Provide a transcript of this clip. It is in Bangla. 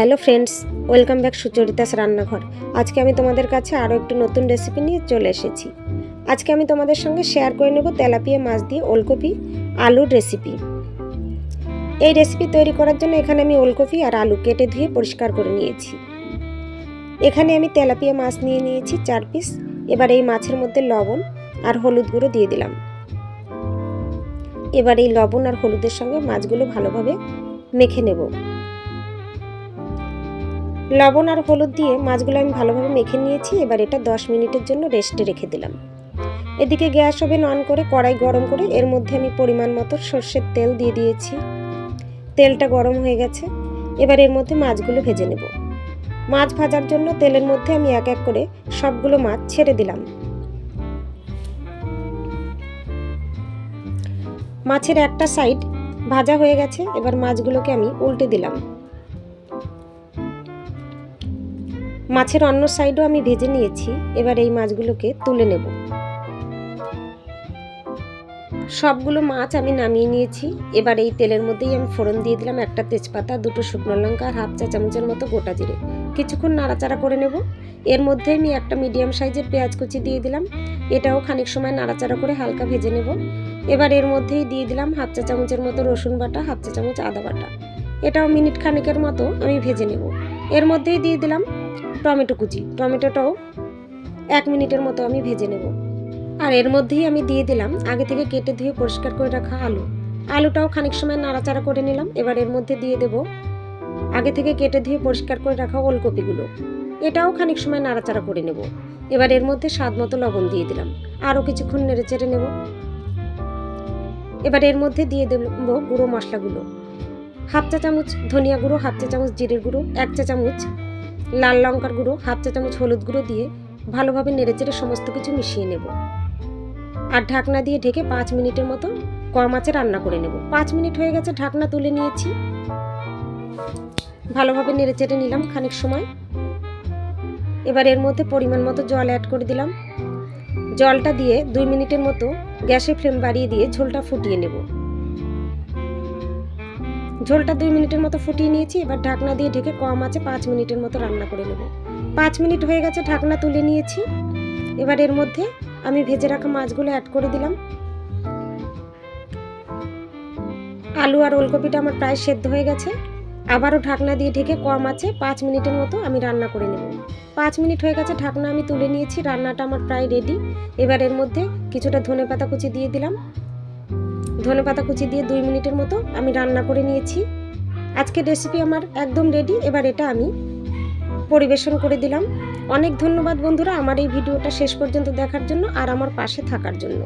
Hello friends, welcome back Sucharita's রান্নাঘর। আজকে আমি তোমাদের কাছে আরও একটু নতুন রেসিপি নিয়ে চলে এসেছি। আজকে আমি তোমাদের সঙ্গে শেয়ার করে নেব তেলাপিয়া মাছ দিয়ে ওলকপি আলুর রেসিপি এই রেসিপি তৈরি করার জন্য এখানে আমি ওলকপি আর আলু কেটে ধুয়ে পরিষ্কার করে নিয়েছি। এখানে আমি তেলাপিয়া মাছ নিয়ে নিয়েছি চার পিস এবার এই মাছের মধ্যে লবণ আর হলুদ গুঁড়ো দিয়ে দিলাম। এবার এই লবণ আর হলুদের সঙ্গে মাছগুলো ভালোভাবে মেখে নেব। লবণ আর হলুদ দিয়ে মাছগুলো আমি ভালোভাবে মেখে নিয়েছি, এবার এটা দশ মিনিটের জন্য রেস্টে রেখে দিলাম। এদিকে গ্যাস ওভেন অন করে কড়াই গরম করে এর মধ্যে আমি পরিমাণ মতো সর্ষের তেল দিয়ে দিয়েছি। তেলটা গরম হয়ে গেছে, এবার এর মধ্যে মাছগুলো ভেজে নেব। মাছ ভাজার জন্য তেলের মধ্যে আমি এক এক করে সবগুলো মাছ ছেড়ে দিলাম। মাছের একটা সাইড ভাজা হয়ে গেছে, এবার মাছগুলোকে আমি উল্টে দিলাম। মাছের অন্য সাইডও আমি ভেজে নিয়েছি। এবার এই মাছগুলোকে তুলে নেব। সবগুলো মাছ আমি নামিয়ে নিয়েছি। এবার এই তেলের মধ্যেই আমি ফোড়ন দিয়ে দিলাম একটা তেজপাতা, দুটো শুকনো লঙ্কা আর হাফ চা চামচের মতো গোটা জিরে। কিছুক্ষণ নাড়াচাড়া করে নেব। এর মধ্যে আমি একটা মিডিয়াম সাইজের পেঁয়াজ কুচি দিয়ে দিলাম। এটাও খানিক সময় নাড়াচাড়া করে হালকা ভেজে নেব। এবার এর মধ্যেই দিয়ে দিলাম হাফ চা চামচের মতো রসুন বাটা, হাফ চা চামচ আদা বাটা। এটাও মিনিট খানেকের মতো আমি ভেজে নেব। এর মধ্যেই দিয়ে দিলাম টমেটো কুচি। টমেটোটাও এক মিনিটের মতো আমি ভেজে নেব। আর এর মধ্যেই আমি দিয়ে দিলাম আগে থেকে কেটে ধুয়ে পরিষ্কার করে রাখা আলু। আলুটাও খানিক সময় নাড়াচাড়া করে নিলাম। এবার এর মধ্যে দিয়ে দেব আগে থেকে কেটে ধুয়ে পরিষ্কার করে রাখা ওলকপিগুলো। এটাও খানিক সময় নাড়াচাড়া করে নেব। এবার এর মধ্যে স্বাদ মতো লবণ দিয়ে দিলাম। আরও কিছুক্ষণ নেড়ে চেড়ে নেব। এবার এর মধ্যে দিয়ে দেব গুঁড়ো মশলাগুলো। হাফ চা চামচ ধনিয়া গুঁড়ো, হাফ চা চামচ জিরের গুঁড়ো, এক চা চামচ লাল লঙ্কার গুঁড়ো, হাফ চা চামচ হলুদ গুঁড়ো দিয়ে ভালোভাবে নেড়েচেড়ে সমস্ত কিছু মিশিয়ে নেব। আর ঢাকনা দিয়ে ঢেকে পাঁচ মিনিটের মতো কম আঁচে রান্না করে নেব। পাঁচ মিনিট হয়ে গেছে, ঢাকনা তুলে নিয়েছি। ভালোভাবে নেড়েচেড়ে নিলাম খানিক সময়। এবার এর মধ্যে পরিমাণ মতো জল অ্যাড করে দিলাম। জলটা দিয়ে দুই মিনিটের মতো গ্যাসের ফ্লেম বাড়িয়ে দিয়ে ঝোলটা ফুটিয়ে নেব। ঝোলটা দুই মিনিটের মতো ফুটিয়ে নিয়েছি, এবার ঢাকনা দিয়ে ঢেকে কম আছে পাঁচ মিনিটের মতো রান্না করে নেব। পাঁচ মিনিট হয়ে গেছে, ঢাকনা তুলে নিয়েছি। এবার এর মধ্যে আমি ভেজে রাখা মাছগুলো অ্যাড করে দিলাম। আলু আর ওলকপিটা আমার প্রায় সেদ্ধ হয়ে গেছে। আবারও ঢাকনা দিয়ে ঢেকে কম আছে পাঁচ মিনিটের মতো আমি রান্না করে নেব। পাঁচ মিনিট হয়ে গেছে, ঢাকনা আমি তুলে নিয়েছি, রান্নাটা আমার প্রায় রেডি এবার এর মধ্যে কিছুটা ধনে পাতা কুচি দিয়ে দিলাম। ধনে পাতা কুচি দিয়ে দুই মিনিটের মতো আমি রান্না করে নিয়েছি। আজকে রেসিপি আমার একদম রেডি এবার এটা আমি পরিবেশন করে দিলাম। অনেক ধন্যবাদ বন্ধুরা আমার এই ভিডিওটা শেষ পর্যন্ত দেখার জন্য আর আমার পাশে থাকার জন্য।